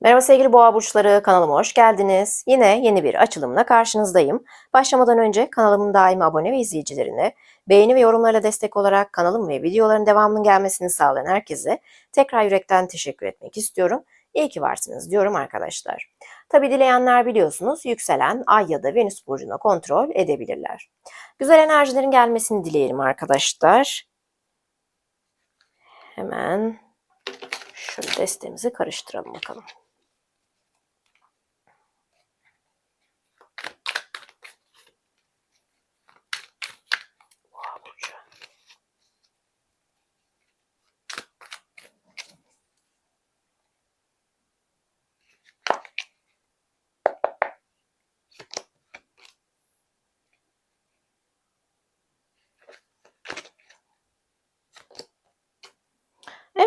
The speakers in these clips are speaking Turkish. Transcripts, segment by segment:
Merhaba sevgili boğa burçları, kanalıma hoş geldiniz. Yine yeni bir açılımla karşınızdayım. Başlamadan önce kanalımın daimi abone ve izleyicilerine, beğeni ve yorumlarla destek olarak kanalım ve videoların devamının gelmesini sağlayan herkese tekrar yürekten teşekkür etmek istiyorum. İyi ki varsınız diyorum arkadaşlar. Tabi dileyenler biliyorsunuz yükselen ay ya da venüs burcuna kontrol edebilirler. Güzel enerjilerin gelmesini dileyelim arkadaşlar. Hemen şöyle destemizi karıştıralım bakalım. Boğa burcu.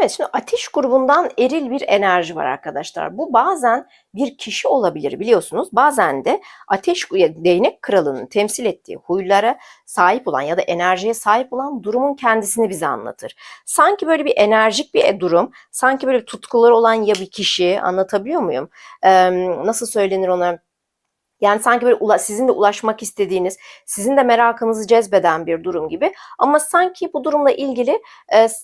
Evet, şimdi ateş grubundan eril bir enerji var arkadaşlar. Bu bazen bir kişi olabilir biliyorsunuz. Bazen de ateş değnek kralının temsil ettiği huylara sahip olan ya da enerjiye sahip olan durumun kendisini bize anlatır. Sanki böyle bir enerjik bir durum, sanki böyle tutkuları olan ya bir kişi anlatabiliyor muyum? Ee, nasıl söylenir ona? Yani sanki böyle sizin de ulaşmak istediğiniz, sizin de merakınızı cezbeden bir durum gibi. Ama sanki bu durumla ilgili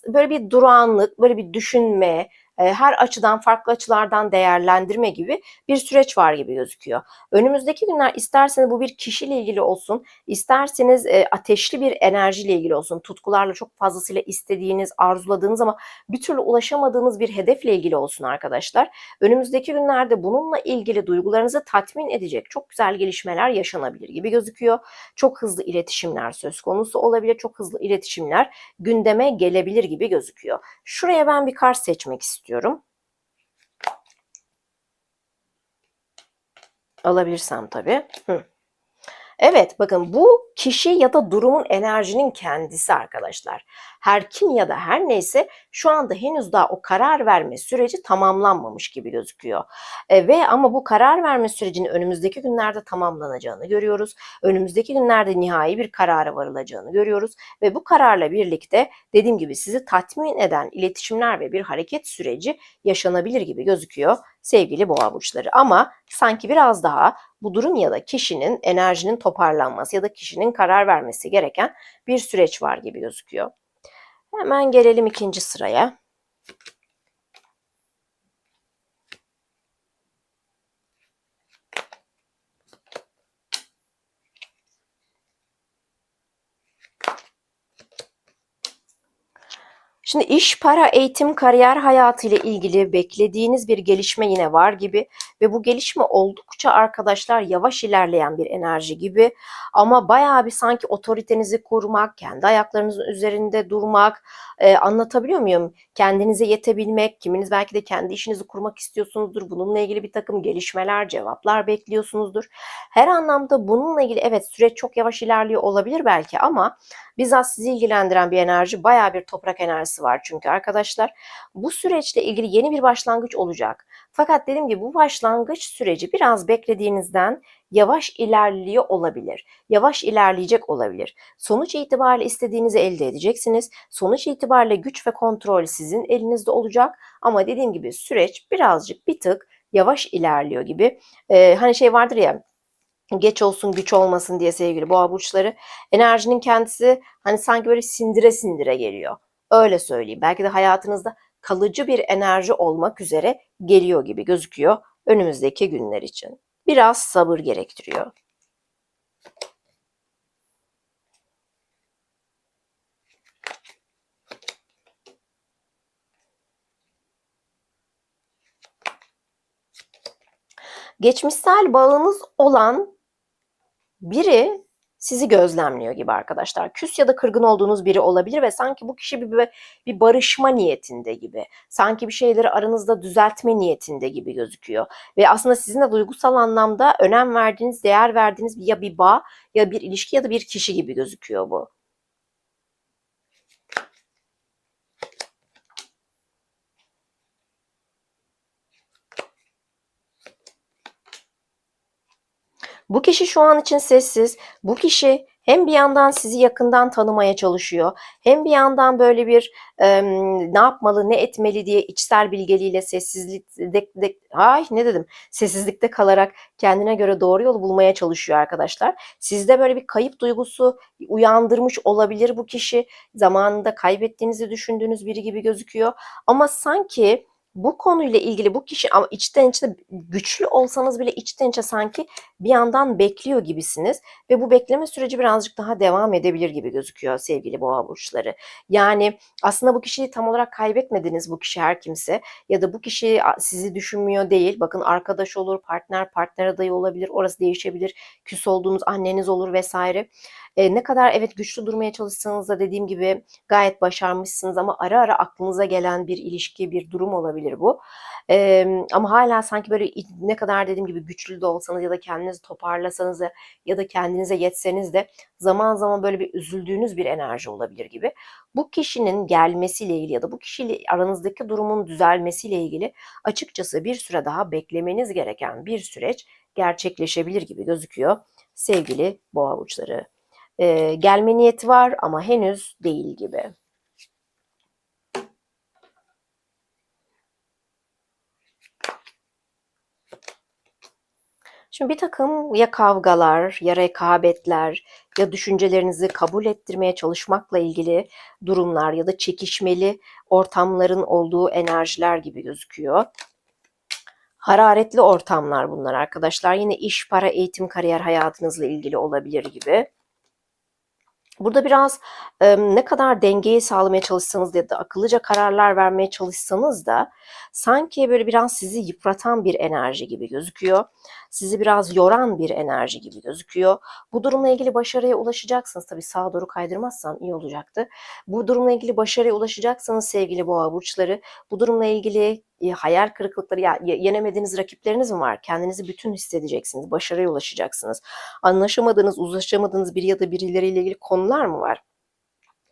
böyle bir durağanlık, böyle bir düşünme, e, her açıdan farklı açılardan değerlendirme gibi bir süreç var gibi gözüküyor. Önümüzdeki günler isterseniz bu bir kişiyle ilgili olsun, isterseniz ateşli bir enerjiyle ilgili olsun, tutkularla çok fazlasıyla istediğiniz, arzuladığınız ama bir türlü ulaşamadığınız bir hedefle ilgili olsun arkadaşlar. Önümüzdeki günlerde bununla ilgili duygularınızı tatmin edecek çok güzel gelişmeler yaşanabilir gibi gözüküyor. Çok hızlı iletişimler söz konusu olabilir, çok hızlı iletişimler gündeme gelebilir gibi gözüküyor. Şuraya ben bir kart seçmek istiyorum istiyorum. Alabilirsem tabii. Hı. Evet bakın bu kişi ya da durumun enerjinin kendisi arkadaşlar. Her kim ya da her neyse şu anda henüz daha o karar verme süreci tamamlanmamış gibi gözüküyor. E, ve ama bu karar verme sürecinin önümüzdeki günlerde tamamlanacağını görüyoruz. Önümüzdeki günlerde nihai bir karara varılacağını görüyoruz. Ve bu kararla birlikte dediğim gibi sizi tatmin eden iletişimler ve bir hareket süreci yaşanabilir gibi gözüküyor sevgili boğa burçları. Ama sanki biraz daha bu durum ya da kişinin enerjinin toparlanması ya da kişinin karar vermesi gereken bir süreç var gibi gözüküyor. Hemen gelelim ikinci sıraya. Şimdi iş, para, eğitim, kariyer hayatı ile ilgili beklediğiniz bir gelişme yine var gibi ve bu gelişme oldukça arkadaşlar yavaş ilerleyen bir enerji gibi ama bayağı bir sanki otoritenizi kurmak, kendi ayaklarınızın üzerinde durmak, e, anlatabiliyor muyum? Kendinize yetebilmek, kiminiz belki de kendi işinizi kurmak istiyorsunuzdur. Bununla ilgili bir takım gelişmeler, cevaplar bekliyorsunuzdur. Her anlamda bununla ilgili evet süreç çok yavaş ilerliyor olabilir belki ama bizzat sizi ilgilendiren bir enerji, bayağı bir toprak enerjisi var çünkü arkadaşlar. Bu süreçle ilgili yeni bir başlangıç olacak. Fakat dediğim gibi bu başlangıç süreci biraz beklediğinizden yavaş ilerliyor olabilir. Yavaş ilerleyecek olabilir. Sonuç itibariyle istediğinizi elde edeceksiniz. Sonuç itibariyle güç ve kontrol sizin elinizde olacak. Ama dediğim gibi süreç birazcık bir tık yavaş ilerliyor gibi. Ee, hani şey vardır ya geç olsun güç olmasın diye sevgili boğa burçları enerjinin kendisi hani sanki böyle sindire sindire geliyor. Öyle söyleyeyim. Belki de hayatınızda kalıcı bir enerji olmak üzere geliyor gibi gözüküyor önümüzdeki günler için. Biraz sabır gerektiriyor. Geçmişsel bağınız olan biri sizi gözlemliyor gibi arkadaşlar. Küs ya da kırgın olduğunuz biri olabilir ve sanki bu kişi bir, bir barışma niyetinde gibi. Sanki bir şeyleri aranızda düzeltme niyetinde gibi gözüküyor. Ve aslında sizin de duygusal anlamda önem verdiğiniz, değer verdiğiniz ya bir bağ ya bir ilişki ya da bir kişi gibi gözüküyor bu. Bu kişi şu an için sessiz. Bu kişi hem bir yandan sizi yakından tanımaya çalışıyor, hem bir yandan böyle bir e, ne yapmalı, ne etmeli diye içsel bilgeliğiyle sessizlikte, de, ay ne dedim, sessizlikte kalarak kendine göre doğru yolu bulmaya çalışıyor arkadaşlar. Sizde böyle bir kayıp duygusu uyandırmış olabilir bu kişi. Zamanında kaybettiğinizi düşündüğünüz biri gibi gözüküyor. Ama sanki bu konuyla ilgili bu kişi ama içten içe güçlü olsanız bile içten içe sanki bir yandan bekliyor gibisiniz ve bu bekleme süreci birazcık daha devam edebilir gibi gözüküyor sevgili boğa burçları. Yani aslında bu kişiyi tam olarak kaybetmediniz bu kişi her kimse ya da bu kişi sizi düşünmüyor değil. Bakın arkadaş olur, partner, partner adayı olabilir. Orası değişebilir. Küs olduğunuz anneniz olur vesaire. E, ne kadar evet güçlü durmaya çalışsanız da dediğim gibi gayet başarmışsınız ama ara ara aklınıza gelen bir ilişki, bir durum olabilir bu. E, ama hala sanki böyle ne kadar dediğim gibi güçlü de olsanız ya da kendinizi toparlasanız da ya da kendinize yetseniz de zaman zaman böyle bir üzüldüğünüz bir enerji olabilir gibi. Bu kişinin gelmesiyle ilgili ya da bu kişiyle aranızdaki durumun düzelmesiyle ilgili açıkçası bir süre daha beklemeniz gereken bir süreç gerçekleşebilir gibi gözüküyor sevgili boğa burçları. Ee, gelme niyeti var ama henüz değil gibi. Şimdi bir takım ya kavgalar, ya rekabetler, ya düşüncelerinizi kabul ettirmeye çalışmakla ilgili durumlar ya da çekişmeli ortamların olduğu enerjiler gibi gözüküyor. Hararetli ortamlar bunlar arkadaşlar. Yine iş, para, eğitim, kariyer hayatınızla ilgili olabilir gibi. Burada biraz e, ne kadar dengeyi sağlamaya çalışsanız ya da akıllıca kararlar vermeye çalışsanız da sanki böyle biraz sizi yıpratan bir enerji gibi gözüküyor. Sizi biraz yoran bir enerji gibi gözüküyor. Bu durumla ilgili başarıya ulaşacaksınız. Tabii sağa doğru kaydırmazsam iyi olacaktı. Bu durumla ilgili başarıya ulaşacaksınız sevgili boğa burçları. Bu durumla ilgili hayal kırıklıkları ya yenemediğiniz rakipleriniz mi var? Kendinizi bütün hissedeceksiniz. Başarıya ulaşacaksınız. Anlaşamadığınız, uzlaşamadığınız bir ya da birileriyle ilgili konular mı var?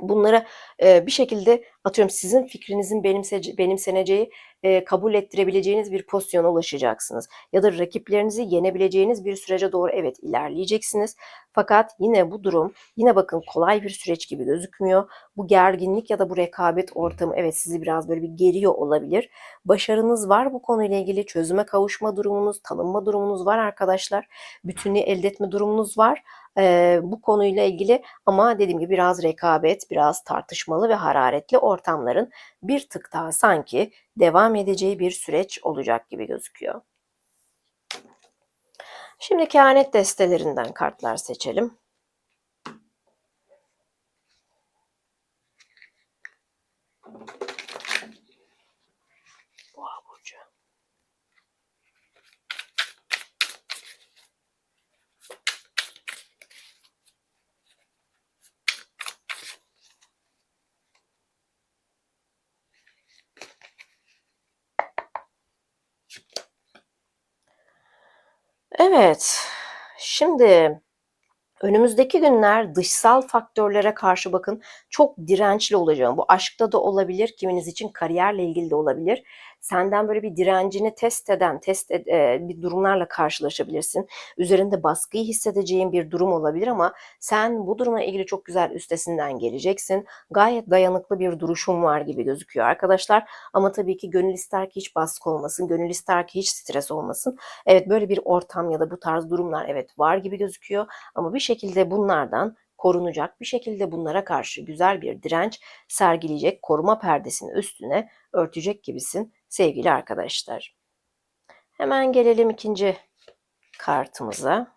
Bunlara e, bir şekilde atıyorum sizin fikrinizin benimse, benimseneceği, e, kabul ettirebileceğiniz bir pozisyona ulaşacaksınız. Ya da rakiplerinizi yenebileceğiniz bir sürece doğru evet ilerleyeceksiniz. Fakat yine bu durum yine bakın kolay bir süreç gibi gözükmüyor. Bu gerginlik ya da bu rekabet ortamı evet sizi biraz böyle bir geriyor olabilir. Başarınız var bu konuyla ilgili çözüme kavuşma durumunuz, tanınma durumunuz var arkadaşlar. Bütünlüğü elde etme durumunuz var e, bu konuyla ilgili ama dediğim gibi biraz rekabet, biraz tartışmalı ve hararetli ortamların bir tık daha sanki devam edeceği bir süreç olacak gibi gözüküyor. Şimdi kehanet destelerinden kartlar seçelim. Evet. Şimdi önümüzdeki günler dışsal faktörlere karşı bakın çok dirençli olacağım. Bu aşkta da olabilir, kiminiz için kariyerle ilgili de olabilir senden böyle bir direncini test eden, test ed, e, bir durumlarla karşılaşabilirsin. Üzerinde baskıyı hissedeceğin bir durum olabilir ama sen bu duruma ilgili çok güzel üstesinden geleceksin. Gayet dayanıklı bir duruşun var gibi gözüküyor arkadaşlar. Ama tabii ki gönül ister ki hiç baskı olmasın, gönül ister ki hiç stres olmasın. Evet böyle bir ortam ya da bu tarz durumlar evet var gibi gözüküyor ama bir şekilde bunlardan korunacak bir şekilde bunlara karşı güzel bir direnç sergileyecek koruma perdesinin üstüne örtecek gibisin sevgili arkadaşlar. Hemen gelelim ikinci kartımıza.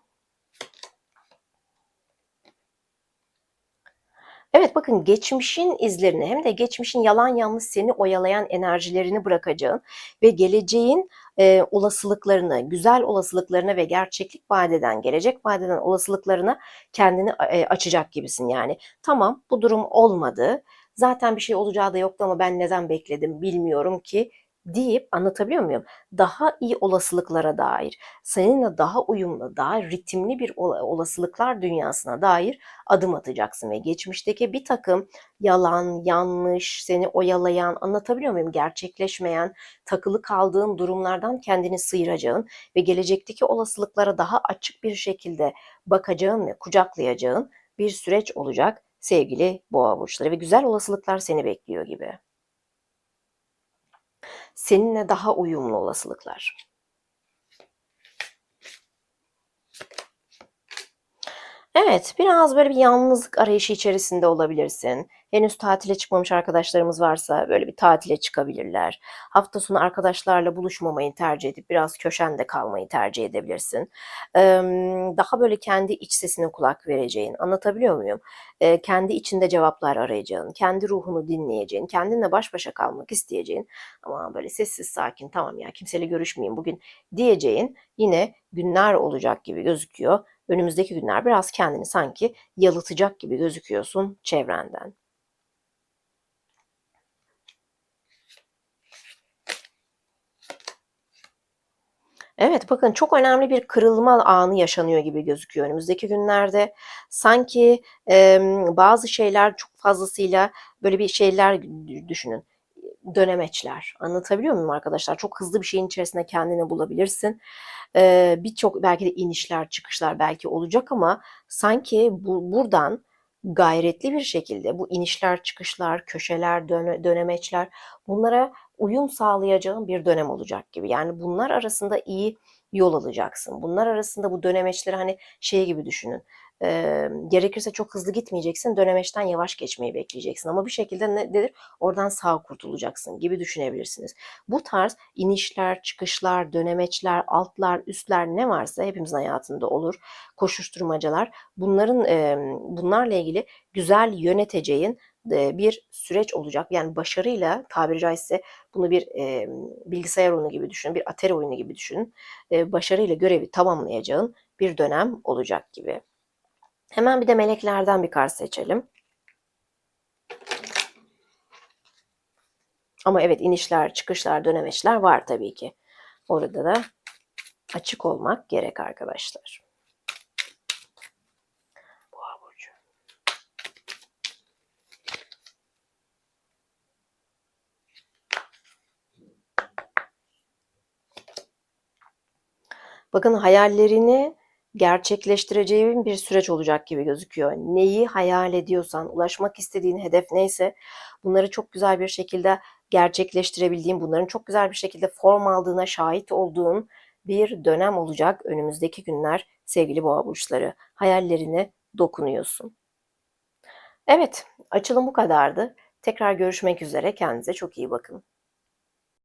Evet bakın geçmişin izlerini hem de geçmişin yalan yanlış seni oyalayan enerjilerini bırakacağın ve geleceğin e, olasılıklarını, güzel olasılıklarına ve gerçeklik vadeden, gelecek vadeden olasılıklarına kendini e, açacak gibisin yani. Tamam bu durum olmadı. Zaten bir şey olacağı da yoktu ama ben neden bekledim bilmiyorum ki deyip anlatabiliyor muyum? Daha iyi olasılıklara dair, seninle daha uyumlu, daha ritimli bir olasılıklar dünyasına dair adım atacaksın ve geçmişteki bir takım yalan, yanlış, seni oyalayan, anlatabiliyor muyum? Gerçekleşmeyen, takılı kaldığın durumlardan kendini sıyıracağın ve gelecekteki olasılıklara daha açık bir şekilde bakacağın ve kucaklayacağın bir süreç olacak sevgili boğa burçları ve güzel olasılıklar seni bekliyor gibi. Seninle daha uyumlu olasılıklar. Evet, biraz böyle bir yalnızlık arayışı içerisinde olabilirsin. Henüz tatile çıkmamış arkadaşlarımız varsa böyle bir tatile çıkabilirler. Hafta sonu arkadaşlarla buluşmamayı tercih edip biraz köşende kalmayı tercih edebilirsin. Daha böyle kendi iç sesine kulak vereceğin, anlatabiliyor muyum? Kendi içinde cevaplar arayacağın, kendi ruhunu dinleyeceğin, kendinle baş başa kalmak isteyeceğin ama böyle sessiz sakin tamam ya kimseyle görüşmeyeyim bugün diyeceğin yine günler olacak gibi gözüküyor. Önümüzdeki günler biraz kendini sanki yalıtacak gibi gözüküyorsun çevrenden. Evet, bakın çok önemli bir kırılma anı yaşanıyor gibi gözüküyor önümüzdeki günlerde. Sanki, emm, bazı şeyler çok fazlasıyla böyle bir şeyler dü düşünün, dönemeçler. Anlatabiliyor muyum arkadaşlar? Çok hızlı bir şeyin içerisinde kendini bulabilirsin. Eee, birçok belki de inişler, çıkışlar belki olacak ama sanki bu buradan gayretli bir şekilde bu inişler, çıkışlar, köşeler, döne dönemeçler bunlara uyum sağlayacağın bir dönem olacak gibi. Yani bunlar arasında iyi yol alacaksın. Bunlar arasında bu dönemeçleri hani şey gibi düşünün. Eee, gerekirse çok hızlı gitmeyeceksin, dönemeçten yavaş geçmeyi bekleyeceksin ama bir şekilde ne nedir? Oradan sağ kurtulacaksın gibi düşünebilirsiniz. Bu tarz inişler, çıkışlar, dönemeçler, altlar, üstler ne varsa hepimizin hayatında olur. Koşuşturmacalar. Bunların emm, bunlarla ilgili güzel yöneteceğin bir süreç olacak. Yani başarıyla tabiri caizse bunu bir emm, bilgisayar oyunu gibi düşünün, bir Atari oyunu gibi düşünün. Eee, başarıyla görevi tamamlayacağın bir dönem olacak gibi. Hemen bir de meleklerden bir kart seçelim. Ama evet inişler, çıkışlar, dönemeçler var tabii ki. Orada da açık olmak gerek arkadaşlar. Boğa burcu. Bakın hayallerini gerçekleştireceğin bir süreç olacak gibi gözüküyor. Neyi hayal ediyorsan, ulaşmak istediğin hedef neyse bunları çok güzel bir şekilde gerçekleştirebildiğin, bunların çok güzel bir şekilde form aldığına şahit olduğun bir dönem olacak önümüzdeki günler sevgili boğa burçları. Hayallerine dokunuyorsun. Evet, açılım bu kadardı. Tekrar görüşmek üzere. Kendinize çok iyi bakın.